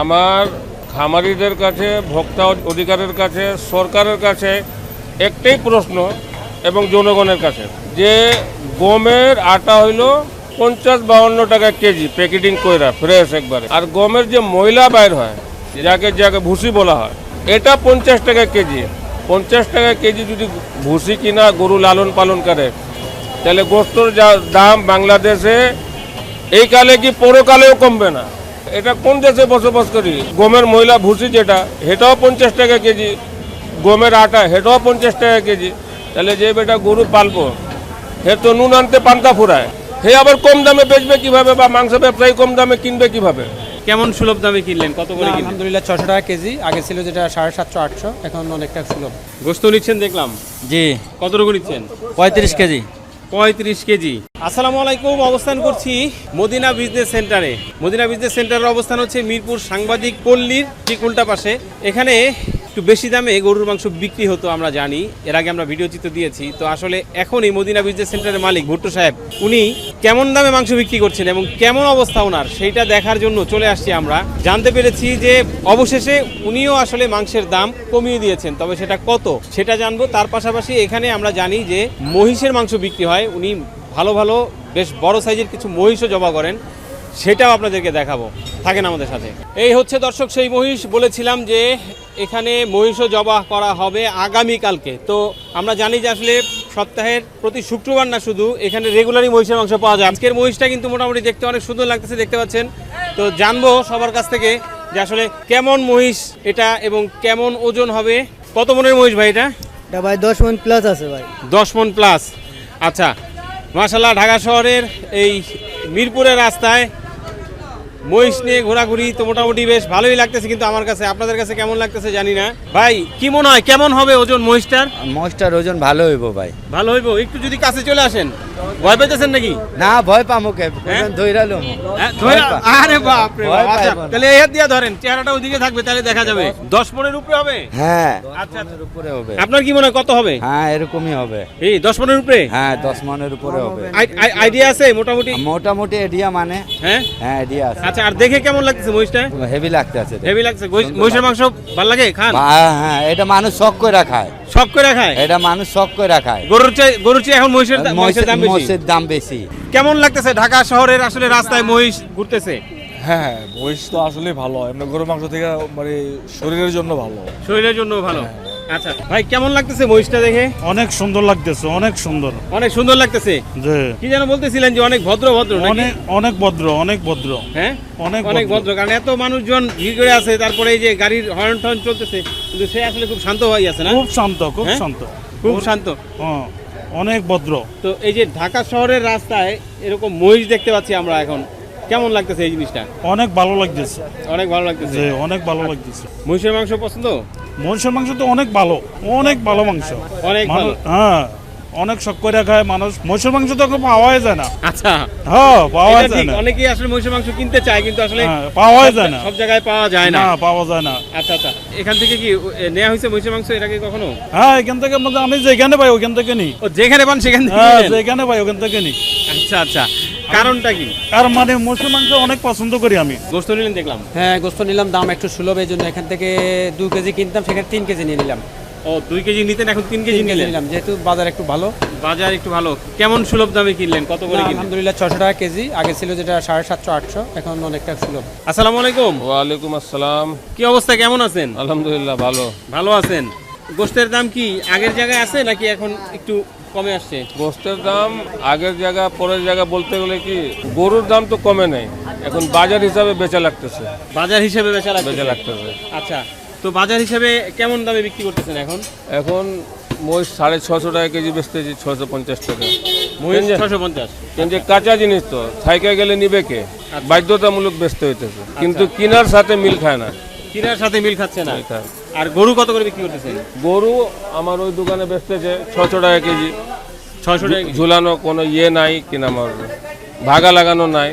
আমার খামারিদের কাছে, ভোক্তা অধিকারের কাছে, সরকারের কাছে একটাই প্রশ্ন এবং জনগণের কাছে যে গমের আটা হইল পঞ্চাশ বাউন্ন টাকা কেজি, প্যাকেটিং কইরা, ফ্রেশ একবারে। আর গমের যে ময়লা বাইর হয়, যাকে যাকে ভুসি বলা হয়, এটা পঞ্চাশ টাকা কেজি। পঞ্চাশ টাকা কেজি যদি ভুসি কিনা, গরু লালন পালন করে, তাহলে গোস্তর যা দাম বাংলাদেশে এই কালে কি পরকালেও কমবে না? এটা কোন দেশে বসবাস করি? গমের ময়লা ভুসি যেটা সেটাও পঞ্চাশ টাকা কেজি। গমের আটা সেটাও পঞ্চাশ টাকা কেজি। তাহলে যে বেটা গরু পালবো হে তো নুন আনতে পান্তা ফুরায়। হে আবার কম দামে বেচবে কীভাবে বা মাংস ব্যবসায়ী কম দামে কিনবে কীভাবে? কেমন সুলভ দামে কিনলেন? কত করে কিনলেন? আলহামদুলিল্লাহ ছশো টাকা কেজি। আগে ছিল যেটা সাড়ে সাতশো আটশো। এখন অনেকটা সুলভ। গোস্ত নিচ্ছেন দেখলাম। জি। কতটুকু নিচ্ছেন? পঁয়ত্রিশ কেজি। পঁয়ত্রিশ কেজি। আসসালামু আলাইকুম, অবস্থান করছি মদিনা বিজনেস সেন্টারে। মদিনা বিজনেস সেন্টারের অবস্থান হচ্ছে মিরপুর সাংবাদিক পল্লীর ঠিক উল্টা পাশে। এখানে একটু বেশি দামে গরুর মাংস বিক্রি হতো আমরা জানি। এর আগে আমরা ভিডিও চিত্র দিয়েছি। তো আসলে এখন এই মদিনা বিজনেস সেন্টারের মালিক ভুট্টো সাহেব, উনি কেমন দামে মাংস বিক্রি করছেন এবং কেমন অবস্থা ওনার সেইটা দেখার জন্য চলে আসছি আমরা। জানতে পেরেছি যে অবশেষে উনিও আসলে মাংসের দাম কমিয়ে দিয়েছেন, তবে সেটা কত সেটা জানব। তার পাশাপাশি এখানে আমরা জানি যে মহিষের মাংস বিক্রি হয়। উনি ভালো ভালো, বেশ বড় সাইজের কিছু মহিষও জবা করেন। সেটাও আপনাদেরকে দেখাবো। থাকেন আমাদের সাথে। এই হচ্ছে দর্শক সেই মহিষ। বলেছিলাম যে এখানে মহিষও জবাহ করা হবে আগামীকালকে। তো আমরা জানি যে আসলে সপ্তাহের প্রতি শুক্রবার না শুধু এখানে রেগুলারই মহিষের মাংস পাওয়া যায়। আজকের মহিষটা কিন্তু মোটামুটি দেখতে অনেক সুন্দর লাগতেছে দেখতে পাচ্ছেন। তো জানব সবার কাছ থেকে যে আসলে কেমন মহিষ এটা এবং কেমন ওজন হবে। কত মনের মহিষ ভাই এটা? এটা ভাই দশ মন প্লাস আছে ভাই। দশ মন প্লাস আচ্ছা মাশাল্লাহ ঢাকা শহরের এই মিরপুরের রাস্তায় মহিষ নিয়ে ঘোরাঘুরি তো মোটামুটি বেশ ভালোই লাগতেছে কিন্তু আমার কাছে আপনাদের কাছে কেমন লাগতেছে জানি না। ভাই কি মনে হয় কেমন হবে ওজন মহিষটার? মহিষটার ওজন ভালো হইব ভাই। ভালো হইব? একটু যদি কাছে চলে আসেন ভয় পেতেছেন নাকি? না ভয় পামো কে? হ্যাঁ? ধৈরালো হ্যাঁ, আরে বাপ। রে আচ্ছা, তাহলে এই হাত দিয়ে ধরেন চেহারাটা ওইদিকে থাকবে তাহলে দেখা যাবে। দশ মনের উপরে হবে? হ্যাঁ আচ্ছা আচ্ছা। উপরে হবে। আপনার কি মনে হয় কত হবে? হ্যাঁ এরকমই হবে। এই দশ মনের উপরে? হ্যাঁ দশ মনের উপরে হবে। আই- আই- আইডিয়া আছে মোটামুটি? মোটামুটি এডিয়া মানে? হ্যাঁ? হ্যাঁ এডিয়া আছে। আচ্ছা আর দেখে কেমন লাগতেছে মহিষটা? হেভি লাগতে আছে হেভি লাগছে। মহিষের মাংস ভালো লাগে? খান? হ্যাঁ হ্যাঁ এটা মানুষ শখ করে খায়। সব করে খায়? এটা মানুষ শখ করে খায়। গরুর চেয়ে গরুর চেয়ে এখন মহিষের মহিষের দাম বেশি? মহিষের দাম বেশি। কেমন লাগতেছে? ঢাকা শহরের আসলে রাস্তায় মহিষ ঘুরতেছে? হ্যাঁ হ্যাঁ মহিষ তো আসলে ভালো। এমনি গরু মাংস থেকে মানে শরীরের জন্য ভালো। শরীরের জন্য ভালো। আচ্ছা ভাই কেমন লাগতেছে মহিষটা দেখে? অনেক সুন্দর লাগতেছে অনেক সুন্দর। অনেক সুন্দর লাগতেছে? কি যেন বলতেছিলেন যে অনেক ভদ্র ভদ্র নাকি? অনেক অনেক ভদ্র অনেক ভদ্র। হ্যাঁ? অনেক অনেক ভদ্র। ভদ্র কারণ এত মানুষজন ভিড় করে আছে তারপরে এই যে গাড়ির হর্ন টর্ন চলতেছে কিন্তু সে আসলে খুব শান্ত হয়ে আছে না? খুব শান্ত খুব হ্যাঁ? শান্ত। খুব শান্ত। হ্যাঁ, অনেক ভদ্র। তো এই যে ঢাকা শহরের রাস্তায় এরকম মহিষ দেখতে পাচ্ছি আমরা এখন। কেমন লাগতেছে এই জিনিসটা? অনেক ভালো লাগতেছে। অনেক ভালো লাগতেছে। অনেক ভালো লাগতেছে। মহিষের মাংস পছন্দ? মহিষের মাংস তো অনেক ভালো অনেক ভালো মাংস। অনেক ভালো। হ্যাঁ অনেক শখ করে খায় মানুষ। মহিষের মাংস তো এখন পাওয়াই যায় না। আচ্ছা। হ্যাঁ পাওয়া যায় না। অনেকেই আসলে মহিষের মাংস কিনতে চায় কিন্তু আসলে হ্যাঁ, পাওয়াই যায় না। সব জায়গায় পাওয়া যায় না। না পাওয়া যায় না। আচ্ছা আচ্ছা। এখান থেকে কি নেওয়া হয়েছে মহিষের মাংস এর আগে কখনো? হ্যাঁ এখান থেকে মানে আমি যেখানে পাই ওখান থেকে নিই ও যেখানে পান সেখান থেকে হ্যাঁ যেখানে পাই ওখান থেকে নিই আচ্ছা আচ্ছা। কারণটা কি? আর মানে মহিষের মাংস অনেক পছন্দ করি আমি। গোস্ত নিলেন দেখলাম। হ্যাঁ গোস্ত নিলাম দাম একটু সুলভ এই জন্য এখান থেকে দু কেজি কিনতাম সেখানে তিন কেজি নিয়ে নিলাম। ও দুই কেজি নিতেন এখন তিন কেজি কেজি নিলাম যেহেতু বাজার একটু ভালো। বাজার একটু ভালো। কেমন সুলভ দামে কিনলেন? কত করে আলহামদুলিল্লাহ ছশো টাকা কেজি। আগে ছিল যেটা সাড়ে সাতশো আটশো এখন অনেকটা সুলভ। আসসালামু আলাইকুম। ওয়ালাইকুম আসসালাম। কি অবস্থা কেমন আছেন? আলহামদুলিল্লাহ ভালো। ভালো আছেন? গোস্তের দাম কি আগের জায়গায় আছে নাকি এখন একটু কমে আসছে? গোস্তের দাম আগের জায়গা পরের জায়গা বলতে গেলে কি গরুর দাম তো কমে নেই। এখন বাজার হিসাবে বেচা লাগতেছে। বাজার হিসাবে বেচা লাগবে বেচা লাগতেছে। আচ্ছা তো বাজার হিসাবে কেমন দামে বিক্রি করতেছেন এখন? এখন মহিষ সাড়ে ছশো টাকা কেজি বেচতেছি ছশো পঞ্চাশ টাকা। ছশো পঞ্চাশ। কিন্তু কাঁচা জিনিস তো থাইকা গেলে নিবে কে? বাধ্যতামূলক বেচতে হইতেছে। কিন্তু কিনার সাথে মিল খায় না। কিনার সাথে মিল খাচ্ছে না। আর গরু কত করে বিক্রি করতেছেন? গরু আমার ওই দোকানে বেচতেছে ছশো টাকা কেজি। ছয়শো টাকা ঝুলানো কোনো ইয়ে নাই কি নাম ওর, ভাগা লাগানো নাই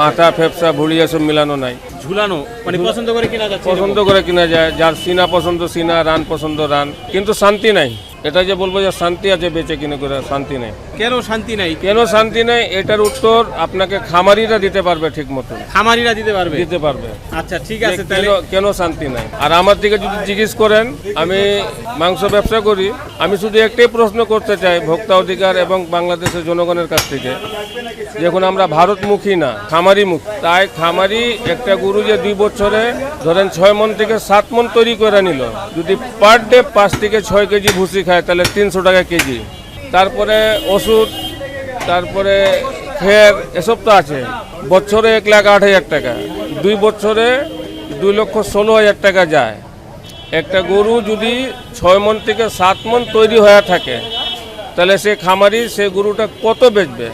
মাথা ফেপসা ভুড়ি এসব মিলানো নাই। ঝুলানো? মানে পছন্দ করে কিনা যাচ্ছে পছন্দ করে কিনা যায় যার সিনা পছন্দ সিনা রান পছন্দ রান। কিন্তু শান্তি নাই। এটা যে বলব যে শান্তি আছে বেঁচে কিনে করে শান্তি নেই। কেন শান্তি নাই? কেন শান্তি নেই? এটার উত্তর আপনাকে খামারিরা দিতে পারবে ঠিক মতো খামারিরা দিতে পারবে? দিতে পারবে। আচ্ছা ঠিক আছে তাহলে কেন শান্তি নাই? আর আমার দিকে যদি জিজ্ঞেস করেন আমি মাংস ব্যবসা করি আমি শুধু একটাই প্রশ্ন করতে চাই ভোক্তা অধিকার এবং বাংলাদেশের জনগণের কাছ থেকে। যখন আমরা ভারতমুখী না খামারি মুখ তাই খামারি একটা গরু যে দুই বছরে ধরেন ছয় মন থেকে সাত মন তৈরি করে নিল যদি পার ডে পাঁচ থেকে ছয় কেজি ভুসি খায় তাহলে তিনশো টাকা কেজি। তারপরে ওষুধ, তারপরে খের, এসব তো আছে। বছরে এক লাখ আট হাজার টাকা। দুই বছরে দুই লক্ষ ষোলো হাজার টাকা যায়। একটা গরু যদি ছয় মন থেকে সাত মন তৈরি হয়ে থাকে, তাহলে সে খামারি, সে গরুটা কত বেচবে?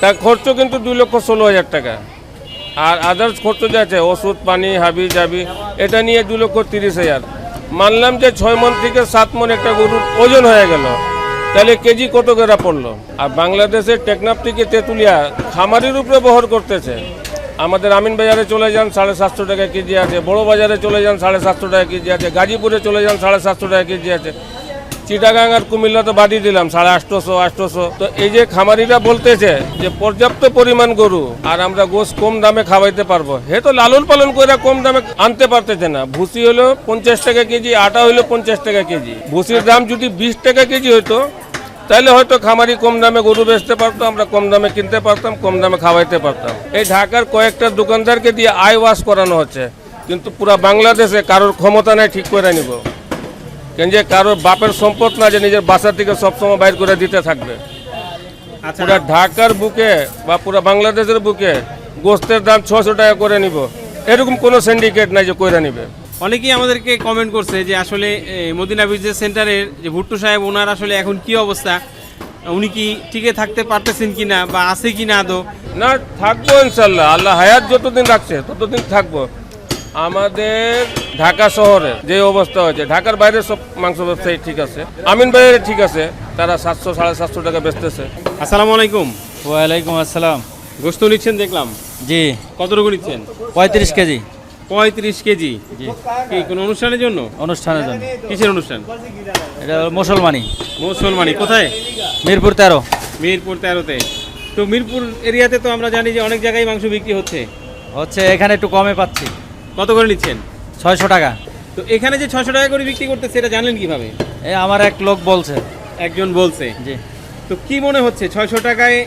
তার খরচ কিন্তু দুই লক্ষ ষোলো হাজার টাকা। আর আদার্স খরচ যা আছে, ওষুধ, পানি, হাবি, জাবি, এটা নিয়ে দু লক্ষ তিরিশ হাজার। মানলাম যে ছয় মন থেকে সাত মন একটা গরুর ওজন হয়ে গেল। তাহলে কেজি কত করে পড়ল? আর বাংলাদেশের টেকনাফ থেকে তেঁতুলিয়া খামারির উপরে বহর করতেছে। আমাদের আমিন বাজারে চলে যান, সাড়ে সাতশো টাকা কেজি আছে। বড় বাজারে চলে যান, সাড়ে সাতশো টাকা কেজি আছে। গাজীপুরে চলে যান, সাড়ে সাতশো টাকা কেজি আছে। চিটাগাং আর কুমিল্লা তো বাদই দিলাম, সাড়ে আটশোশো আটশোশো তো এই যে খামারিরা বলতেছে যে পর্যাপ্ত পরিমাণ গরু আর আমরা গোস কম দামে খাওয়াইতে পারব। হে তো লালন পালন করে কম দামে আনতে পারতেছে না। ভুসি হলো পঞ্চাশ টাকা কেজি, আটা হলো পঞ্চাশ টাকা কেজি। ভুসির দাম যদি বিশ টাকা কেজি হতো তাহলে হয়তো খামারি কম দামে গরু বেচতে পারতো আমরা কম দামে কিনতে পারতাম কম দামে খাওয়াইতে পারতাম। এই ঢাকার কয়েকটা দোকানদারকে দিয়ে আই ওয়াশ করানো হচ্ছে কিন্তু পুরা বাংলাদেশে কারোর ক্ষমতা নেই ঠিক করে নিব। কেন যে কারোর বাপের সম্পদ না যে নিজের বাসা থেকে সবসময় বাইর করে দিতে থাকবে। আচ্ছা। পুরা ঢাকার বুকে বা পুরা বাংলাদেশের বুকে গোস্তের দাম ছশো টাকা করে নিব। এরকম কোনো সিন্ডিকেট নাই যে কইরা নিবে। অনেকেই আমাদেরকে কমেন্ট করছে যে আসলে এ, মদিনা বিজনেস সেন্টারের যে ভুট্টু সাহেব ওনার আসলে এখন কি অবস্থা? উনি কি টিকে থাকতে পারতেছেন কি না বা আছে কিনা আদৌ? না থাকব ইনশাল্লাহ আল্লাহ হায়াত যতদিন রাখছে ততদিন থাকব। আমাদের ঢাকা শহরে যে অবস্থা হয়েছে ঢাকার বাইরে সব মাংস ব্যবসায়ী ঠিক আছে। আমিন বাইরে ঠিক আছে তারা সাতশো সাড়ে সাতশো টাকা বেচতেছে। আসসালামু আলাইকুম। ওয়ালাইকুম আসসালাম। গোস্ত নিচ্ছেন দেখলাম। জি। কতটুকু নিচ্ছেন? পঁয়ত্রিশ কেজি। পঁয়ত্রিশ কেজি? কি কোনো অনুষ্ঠানের জন্য? অনুষ্ঠানের জন্য। কিসের অনুষ্ঠান? এটা মুসলমানি। মুসলমানি কোথায়? মিরপুর তেরো। মিরপুর তেরোতে। তো মিরপুর এরিয়াতে তো আমরা জানি যে অনেক জায়গায় মাংস বিক্রি হচ্ছে। হচ্ছে এখানে একটু কমে পাচ্ছি। কত করে নিচ্ছেন? ছয়শো টাকা। তো এখানে যে ছশো টাকা করে বিক্রি করতে সেটা জানলেন কীভাবে? এ আমার এক লোক বলছে। একজন বলছে। জি। তো কি মনে হচ্ছে ছয়শো টাকায়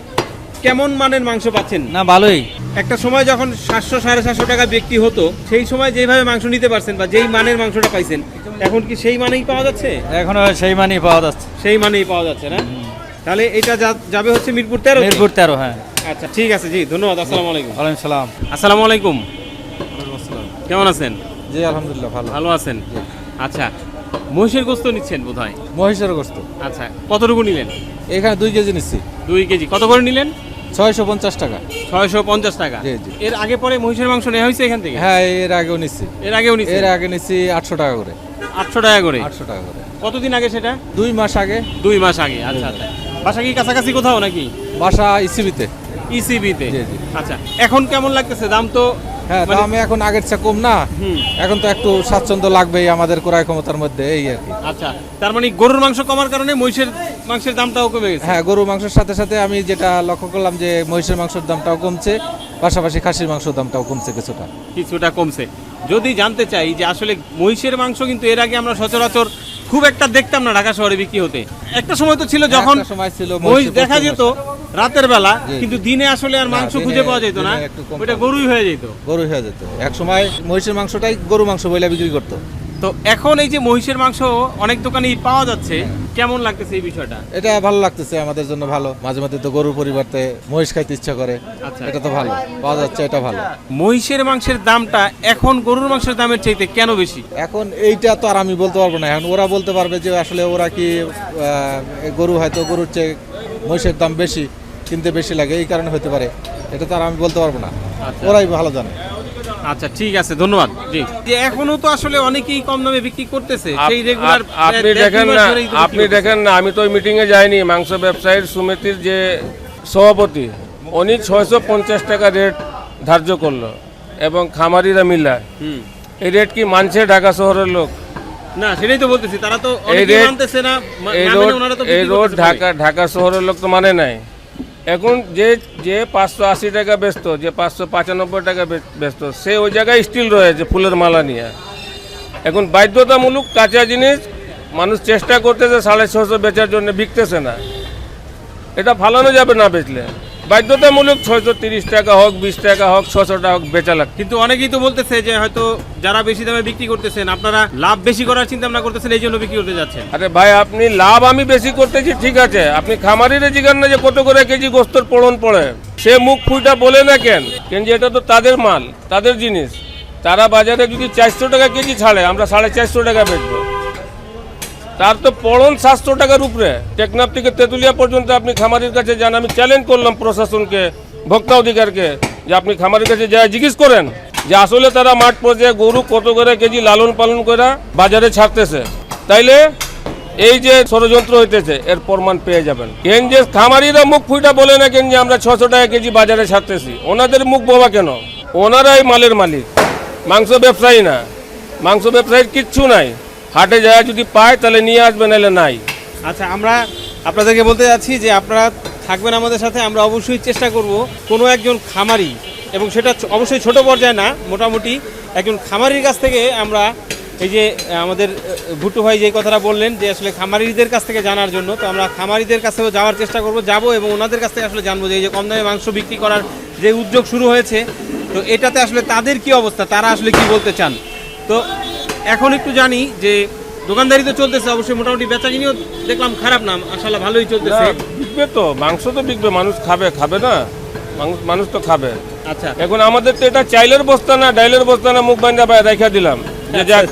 কেমন মানের মাংস পাচ্ছেন? না ভালোই। একটা সময় যখন সাতশো সাড়ে সাতশো টাকা বিক্রি হতো সেই সময় যেভাবে মাংস নিতে পারছেন বা যেই মানের মাংসটা পাইছেন এখন কি সেই মানেই পাওয়া যাচ্ছে? এখন সেই মানেই পাওয়া যাচ্ছে। সেই মানেই পাওয়া যাচ্ছে না? তাহলে এটা যাবে হচ্ছে মিরপুর তেরো মিরপুর তেরো হ্যাঁ। আচ্ছা ঠিক আছে জি ধন্যবাদ আসসালামু আলাইকুম। ওয়ালাইকুম সালাম। আসসালামু আলাইকুম। কেমন আছেন? জি আলহামদুলিল্লাহ ভালো। ভালো আছেন? আচ্ছা মহিষের গোস্ত নিচ্ছেন বোধ হয় মহিষের গোস্ত। আচ্ছা কতটুকু নিলেন? এখানে দুই কেজি নিচ্ছি। দুই কেজি কত করে নিলেন? ছয়শো পঞ্চাশ টাকা। ছয়শো পঞ্চাশ টাকা? জি, জি। এর আগে পরে মহিষের মাংস নেওয়া হয়েছে এখান থেকে? হ্যাঁ এর আগেও নিচ্ছি এর আগেও নিচ্ছে এর আগে নিচ্ছি আটশো টাকা করে। আটশো টাকা করে? আটশো টাকা করে। কতদিন আগে সেটা? দুই মাস আগে। দুই মাস আগে আচ্ছা আচ্ছা। বাসা কি কাছাকাছি কোথাও নাকি? বাসা ইসিবিতে ইসিবিতে জি, জি। আচ্ছা এখন কেমন লাগতেছে? দাম তো হ্যাঁ মানে- দাম এখন আগের চেয়ে কম না। এখন তো একটু স্বাচ্ছন্দ্য লাগবেই আমাদের ক্রয় ক্ষমতার মধ্যে এই আর কি। আচ্ছা তার মানে গরুর মাংস কমার কারণে মহিষের মাংসের দামটাও কমে গেছে? হ্যাঁ গরু মাংসের সাথে সাথে আমি যেটা লক্ষ্য করলাম যে মহিষের মাংসের দামটাও কমছে পাশাপাশি খাসির মাংসের দামটাও কমছে কিছুটা। কিছুটা কমছে। যদি জানতে চাই যে আসলে মহিষের মাংস কিন্তু এর আগে আমরা সচরাচর খুব একটা দেখতাম না ঢাকা শহরে বিক্রি হতে। একটা সময় তো ছিল যখন সময় ছিল মহিষ দেখা যেত রাতের বেলা কিন্তু দিনে আসলে আর মাংস খুঁজে পাওয়া যেত না। ওইটা গরুই হয়ে যেত। গরু হয়ে যেত। এক সময় মহিষের মাংসটাই গরু মাংস বইলা বিক্রি করতো। তো এখন এই যে মহিষের মাংস অনেক দোকানেই পাওয়া যাচ্ছে কেমন লাগতেছে এই বিষয়টা? এটা ভালো লাগতেছে আমাদের জন্য ভালো। মাঝে মাঝে তো গরুর পরিবর্তে মহিষ খাইতে ইচ্ছা করে। আচ্ছা। এটা তো ভালো। পাওয়া যাচ্ছে এটা ভালো। মহিষের মাংসের দামটা এখন গরুর মাংসের দামের চাইতে কেন বেশি? এখন এইটা তো আর আমি বলতে পারব না। এখন ওরা বলতে পারবে যে আসলে ওরা কি গরু হয়তো গরুর চেয়ে মহিষের দাম বেশি। কিনতে বেশি লাগে এই কারণে হতে পারে। এটা তো আর আমি বলতে পারব না। ওরাই ভালো জানে। আচ্ছা ঠিক আছে ধন্যবাদ। জি। এখনও তো আসলে অনেকেই কম দামে বিক্রি করতেছে সেই রেগুলার আপনি দেখেন না আপনি দেখেন না আমি তো ওই মিটিংয়ে যাইনি মাংস ব্যবসায়ীর সমিতির যে সভাপতি উনি ছয়শো পঞ্চাশ টাকা রেট ধার্য করল এবং খামারিরা মিলায়। এই রেট কি মানছে ঢাকা শহরের লোক? না সেটাই তো বলতেছি তারা তো এই রেট মানতেছে না এই রোড ঢাকা ঢাকা শহরের লোক তো মানে নাই। এখন যে যে পাঁচশো আশি টাকা ব্যস্ত যে পাঁচশো পঁচানব্বই টাকা ব্যস্ত সে ওই জায়গায় স্টিল রয়েছে ফুলের মালা নিয়ে। এখন বাধ্যতামূলক কাঁচা জিনিস মানুষ চেষ্টা করতেছে সাড়ে ছশো বেচার জন্য, বিকতেছে না। এটা ফালানো যাবে না বেচলে। বাধ্যতামূলক ছয়শো তিরিশ টাকা হোক বিশ টাকা হোক ছশো টাকা হোক বেচা লাগবে কিন্তু অনেকেই তো বলতেছে যে হয়তো যারা বেশি দামে বিক্রি করতেছেন আপনারা লাভ বেশি করার চিন্তা ভাবনা করতেছেন এই জন্য বিক্রি করতে যাচ্ছেন। আরে ভাই আপনি লাভ আমি বেশি করতেছি ঠিক আছে। আপনি খামারিরে জিগান না যে কত করে কেজি গোস্তর পড়ন পড়ে। সে মুখ ফুইটা বলে না কেন? কেন যে এটা তো তাদের মাল তাদের জিনিস। তারা বাজারে যদি চারশো টাকা কেজি ছাড়ে আমরা সাড়ে চারশো টাকা বেচবো। তার তো পড়ন সাতশো টাকার উপরে। টেকনাফ থেকে তেঁতুলিয়া পর্যন্ত আপনি খামারির কাছে যান। আমি চ্যালেঞ্জ করলাম প্রশাসনকে, ভোক্তা অধিকারকে, যে আপনি খামারির কাছে যা জিজ্ঞেস করেন, যে আসলে তারা মাঠ পর্যায়ে গরু কত করে কেজি লালন পালন করে বাজারে ছাড়তেছে। তাইলে এই যে ষড়যন্ত্র হইতেছে, এর প্রমাণ পেয়ে যাবেন। কেন যে খামারিরা মুখ ফুইটা বলে না কেন যে আমরা ছশো টাকা কেজি বাজারে ছাড়তেছি? ওনাদের মুখ বোবা কেন? ওনারাই মালের মালিক। মাংস ব্যবসায়ী না। মাংস ব্যবসায়ীর কিচ্ছু নাই। হাটে যায় যদি পায়, তাহলে নিয়ে আসবে, নাহলে নাই। আচ্ছা আমরা আপনাদেরকে বলতে যাচ্ছি যে আপনারা থাকবেন আমাদের সাথে, আমরা অবশ্যই চেষ্টা করব কোনো একজন খামারি, এবং সেটা অবশ্যই ছোট পর্যায়ে না, মোটামুটি একজন খামারির কাছ থেকে আমরা এই যে আমাদের ভুট্টু ভাই যে কথাটা বললেন যে আসলে খামারিদের কাছ থেকে জানার জন্য, তো আমরা খামারিদের কাছ থেকেও যাওয়ার চেষ্টা করব, যাব এবং ওনাদের কাছ থেকে আসলে জানব যে এই যে কম দামে মাংস বিক্রি করার যে উদ্যোগ শুরু হয়েছে, তো এটাতে আসলে তাদের কি অবস্থা, তারা আসলে কি বলতে চান? তো এখন একটু জানি যে দোকানদারি তো চলতেছে অবশ্যই মোটামুটি বেচা বেচাকিনিও দেখলাম খারাপ না আসলে ভালোই চলতেছে। বিকবে তো মাংস তো বিকবে মানুষ খাবে খাবে না। মানুষ তো খাবে। আচ্ছা। এখন আমাদের তো এটা চাইলের বস্তা না ডাইলের বস্তা না মুখ বান্ধা বাইরে রেখে দিলাম। যে যাক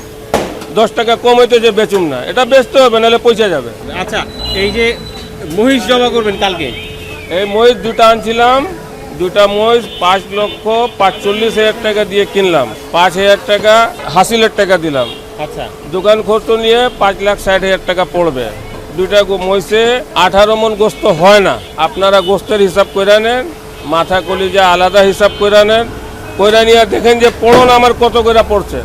দশ টাকা কম হইতে যে বেচুম না। এটা বেচতে হবে নাহলে পয়সা যাবে। আচ্ছা এই যে মহিষ জমা করবেন কালকে? এই মহিষ দুটা আনছিলাম দুটা মহিষ পাঁচ লক্ষ পাঁচচল্লিশ হাজার টাকা দিয়ে কিনলাম। পাঁচ হাজার টাকা হাসিলের টাকা দিলাম। আচ্ছা। দোকান খরচ নিয়ে পাঁচ লাখ ষাট হাজার টাকা পড়বে। দুইটা গো- মহিষে আঠারো মন গোস্ত হয় না। আপনারা গোস্তের হিসাব করে নেন মাথা কলিজা আলাদা হিসাব করে নেন। কইরা নিয়ে দেখেন যে পড়ন আমার কত করে পড়ছে।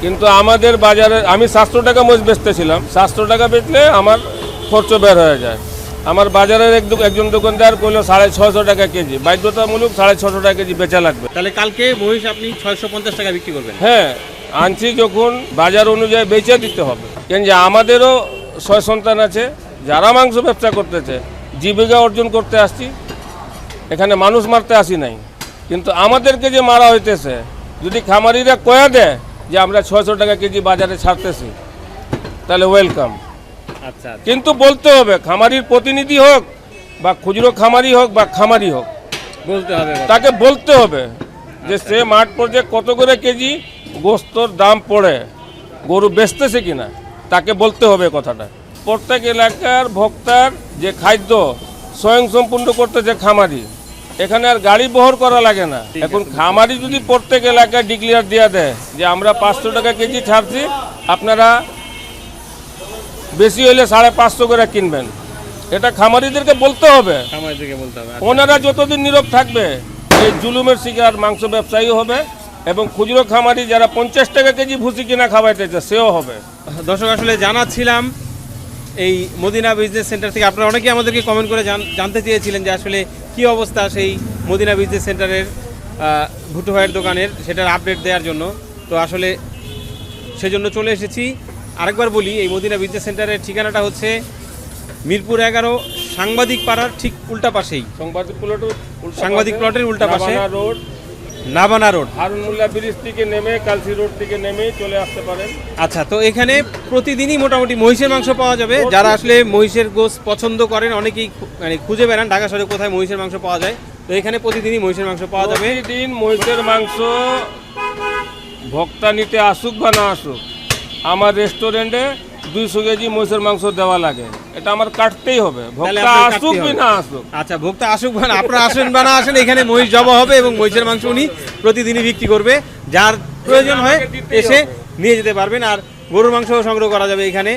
কিন্তু আমাদের বাজারে আমি সাতশো টাকা মহিষ বেচতেছিলাম। সাতশো টাকা বেচলে আমার খরচ বের হয়ে যায়। আমার বাজারের একজন দোকানদার কইলো সাড়ে ছশো টাকা কেজি। বাধ্যতামূলক সাড়ে ছশো টাকা কেজি বেচা লাগবে। তাহলে কালকে মহিষ আপনি ছয়শো পঞ্চাশ টাকা বিক্রি করবেন। হ্যাঁ আনছি যখন বাজার অনুযায়ী বেচে দিতে হবে। কেন যে আমাদেরও ছয় সন্তান আছে যারা মাংস ব্যবসা করতেছে জীবিকা অর্জন করতে আসছি এখানে মানুষ মারতে আসি নাই। কিন্তু আমাদেরকে যে মারা হইতেছে যদি খামারিরা কয়া দেয় যে আমরা ছয়শো টাকা কেজি বাজারে ছাড়তেছি তাহলে ওয়েলকাম কিন্তু বলতে হবে খামারির প্রতিনিধি হোক বা খুচরো খামারি হোক বা খামারি হোক বলতে হবে তাকে বলতে হবে যে সে মাঠ পর্যায়ে কত করে কেজি গোস্তর দাম পড়ে গরু বেচতেছে কিনা তাকে বলতে হবে কথাটা। প্রত্যেক এলাকার ভোক্তার যে খাদ্য স্বয়ং সম্পূর্ণ করতেছে খামারি এখানে আর গাড়ি বহর করা লাগে না। এখন খামারি যদি প্রত্যেক এলাকায় ডিক্লিয়ার দেওয়া দেয় যে আমরা পাঁচশো টাকা কেজি ছাড়ছি আপনারা বেশি হলে সাড়ে পাঁচশো করে কিনবেন। এটা খামারিদেরকে বলতে হবে। খামারিদেরকে বলতে হবে ওনারা যতদিন নীরব থাকবে এই জুলুমের শিকার মাংস ব্যবসায়ী হবে এবং খুচরো খামারি যারা পঞ্চাশ টাকা কেজি ভুসি কিনা খাওয়াইতেছে সেও হবে। দর্শক আসলে জানাচ্ছিলাম এই মদিনা বিজনেস সেন্টার থেকে। আপনারা অনেকেই আমাদেরকে কমেন্ট করে জান- জানতে চেয়েছিলেন যে আসলে কি অবস্থা সেই মদিনা বিজনেস সেন্টারের আহ, ভাইয়ের দোকানের সেটার আপডেট দেওয়ার জন্য। তো আসলে সেজন্য চলে এসেছি। আরেকবার বলি এই মদিনা বিজনেস সেন্টারের ঠিকানাটা হচ্ছে মিরপুর এগারো সাংবাদিক পাড়ার ঠিক উল্টা পাশেই। সাংবাদিক প্লটের সাংবাদিক প্লটের উল্টা পাশে। Road. Nabanna road. Harun Mollah bridge থেকে নেমে কালসি রোড থেকে নেমে চলে আসতে পারেন। আচ্ছা তো এখানে প্রতিদিনই মোটামুটি মহিষের মাংস পাওয়া যাবে। যারা আসলে মহিষের গোস পছন্দ করেন অনেকেই মানে খুঁজে বেড়ান ঢাকা শহরে কোথায় মহিষের মাংস পাওয়া যায়। তো এখানে প্রতিদিনই মহিষের মাংস পাওয়া যাবে। প্রতিদিন মহিষের মাংস ভক্তা নিতে আসুক বা না আসুক আমার রেস্টুরেন্টে দুইশো কেজি মহিষের মাংস দেওয়া লাগে। এটা আমার কাটতেই হবে। ভোক্তা আসুক কি না আসুক। আচ্ছা ভোক্তা আসুক বা না, আপনারা আসেন বা না আসেন এখানে মহিষ জবা হবে এবং মহিষের মাংস উনি প্রতিদিনই বিক্রি করবে। যার প্রয়োজন হয় এসে নিয়ে যেতে পারবেন আর গরুর মাংস সংগ্রহ করা যাবে এখানে।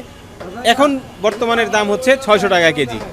এখন বর্তমানের দাম হচ্ছে ছয়শো টাকা কেজি।